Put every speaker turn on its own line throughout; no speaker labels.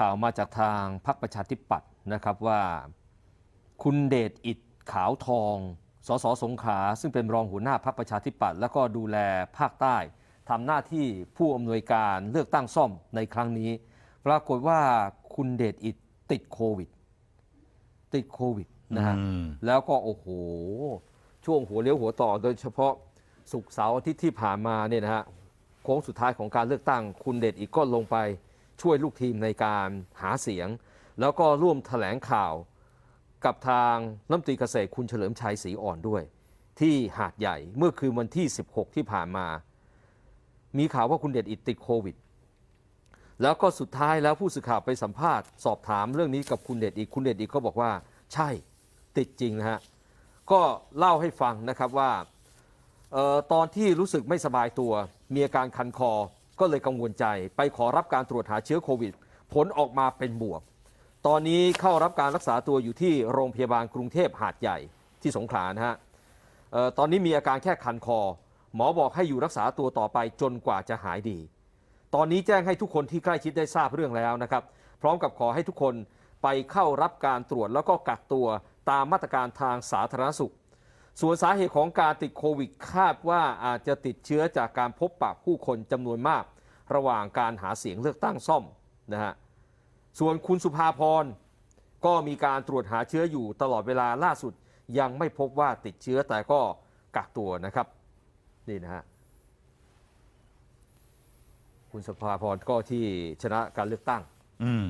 ข่าวมาจากทางพรรคประชาธิปัตย์นะครับว่าคุณเดชอิดขาวทอง สสสงขลาซึ่งเป็นรองหัวหน้าพรรคประชาธิปัตย์แล้วก็ดูแลภาคใต้ทำหน้าที่ผู้อำนวยการเลือกตั้งซ่อมในครั้งนี้ ปรากฏว่าคุณเดชอิดติดโควิด ติดโควิดนะฮะแล้วก็โอ้โห ช่วงหัวเลี้ยวหัวต่อโดยเฉพาะสุกเสาร์อาทิตย์ที่ผ่านมาเนี่ยนะฮะโค้งสุดท้ายของการเลือกตั้ง คุณเดชอีกก็ลงไป ช่วยลูกทีมในการหาเสียง แล้วก็ร่วมแถลงข่าวกับทางรัฐมนตรีเกษตรคุณเฉลิมชัยศรีอ่อนด้วย ที่หาดใหญ่เมื่อคืนวันที่ 16 ที่ผ่านมา มีข่าวว่าคุณเดชอิดติดโควิด แล้วก็สุดท้ายแล้วผู้สื่อข่าวไปสัมภาษณ์สอบถามเรื่องนี้กับคุณเดชอีกคุณเดชอีกก็บอกว่า ใช่ติดจริงนะฮะก็เล่าให้ฟังนะครับว่าออตอนที่รู้สึกไม่สบายตัว มีอาการคันคอ ก็เลยกังวลใจไปขอรับการตรวจหาเชื้อโควิด ผลออกมาเป็นบวก ตอนนี้เข้ารับการรักษาตัวอยู่ที่โรงพยาบาลกรุงเทพหาดใหญ่ที่สงขลานะฮะออตอนนี้มีอาการแค่คันคอ หมอบอกให้อยู่รักษาตัวต่อไปจนกว่าจะหายดี ตอนนี้แจ้งให้ทุกคนที่ใกล้ชิดได้ทราบเรื่องแล้วนะครับ พร้อมกับขอให้ทุกคนไปเข้ารับการตรวจแล้วก็กักตัวตามมาตรการทางสาธารณสุข ส่วนสาเหตุของการติดโควิดคาดว่าอาจจะติดเชื้อจากการพบปะผู้คนจำนวนมาก ระหว่างการหาเสียงเลือกตั้งซ่อมนะฮะส่วนคุณสุภาพรก็มีการตรวจหาเชื้ออยู่ตลอดเวลาล่าสุดยังไม่พบว่าติดเชื้อแต่ก็กักตัวนะครับนี่นะฮะคุณสุภาพรก็ที่ชนะการเลือกตั้ง
อืม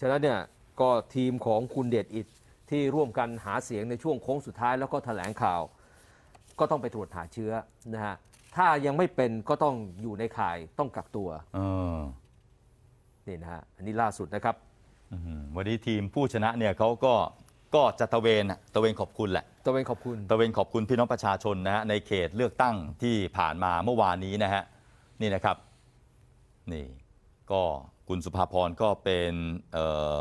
ฉะนั้นเนี่ยก็ทีมของคุณเดชอิด ที่ร่วมกันหาเสียงในช่วงโค้งสุดท้ายแล้วก็แถลงข่าว ก็ต้องไปตรวจหาเชื้อนะฮะถ้ายังไม่เป็นก็ต้องอยู่ในข่ายต้องกักตัว
เออ
นี่นะฮะอันนี้ล่าสุดนะครับ
อื้อหือวันนี้ทีมผู้ชนะเนี่ยเขาก็ก็จะตระเวนอะตระเวนขอบคุณแหละ
ตะเวนขอบคุณ
ตระเวนขอบคุณพี่น้องประชาชนนะฮะในเขตเลือกตั้งที่ผ่านมาเมื่อวานนี้นะฮะนี่นะครับนี่ก็คุณสุภาพรก็เป็นเอ่อ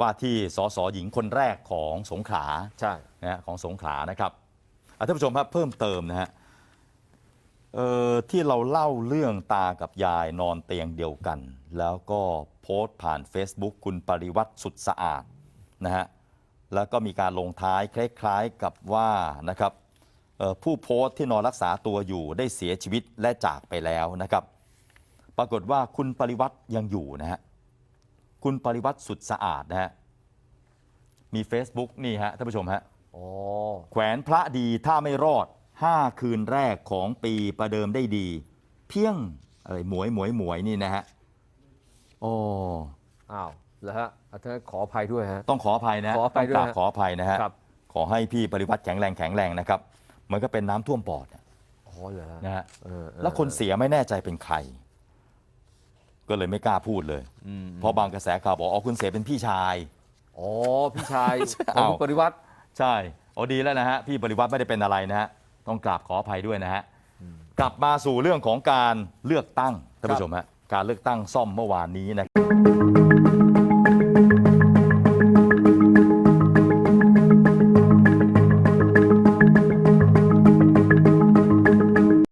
ว่าที่สสหญิงคนแรกของสงขลา
ใช่
นะฮะของสงขลานะครับอะท่านผู้ชมครับเพิ่มเติมนะฮะเอ่อที่เราเล่าเรื่องตากับยายนอนเตียงเดียวกัน แล้วก็โพสต์ผ่าน Facebook คุณปริวัติสุดสะอาดนะฮะแล้วก็มีการลงท้ายคล้ายๆกับว่านะครับเอ่อผู้โพสต์ที่นอนรักษาตัวอยู่ได้เสียชีวิตและจากไปแล้วนะครับ ปรากฏว่าคุณปริวัติยังอยู่นะฮะ คุณปริวัติสุดสะอาดนะฮะมี Facebook นี่ฮะท่านผู้ชมฮะ
อ๋อ
แขวนพระดีถ้าไม่รอด 5 คืนแรกของปีประเดิมได้ดี เพียงอะไรหมวยหมวยหมวยนี่นะฮะโอ้
อ้าวแล้วฮะอาจารย์ขออภัยด้วยฮะ
ต้องขออภัยนะ
ขออภัยด้วย
ต้งกราบ
ฮะ
ขออภัยนะฮะ
ครับ
ขอให้พี่ปริวัติแข็งแรงแข็งแรงนะครับ มันก็เป็นน้ำท่วมปอด
อ๋อเหรอฮะ
นะฮะ
เออเออ
แล้วคนเสียไม่แน่ใจเป็นใคร ก็เลยไม่กล้าพูดเลย
อืม
เพราะบางกระแสข่าวบอกอ๋อคุณเสียเป็นพี่ชาย
อ๋อพี่ชายข
อ้า
อง
ว
คุณปริวัติ
ใช่โอ้ดีแล้วนะฮะพี่ปริวัติไม่ได้เป็นอะไรนะฮะต้องกราบขออภัยด้วยนะฮะกลับมาสู่เรื่องของการเลือกตั้งท่านผู้ชมฮะการเลือกตั้งซ่อมเมื่อวานนี้นะครับ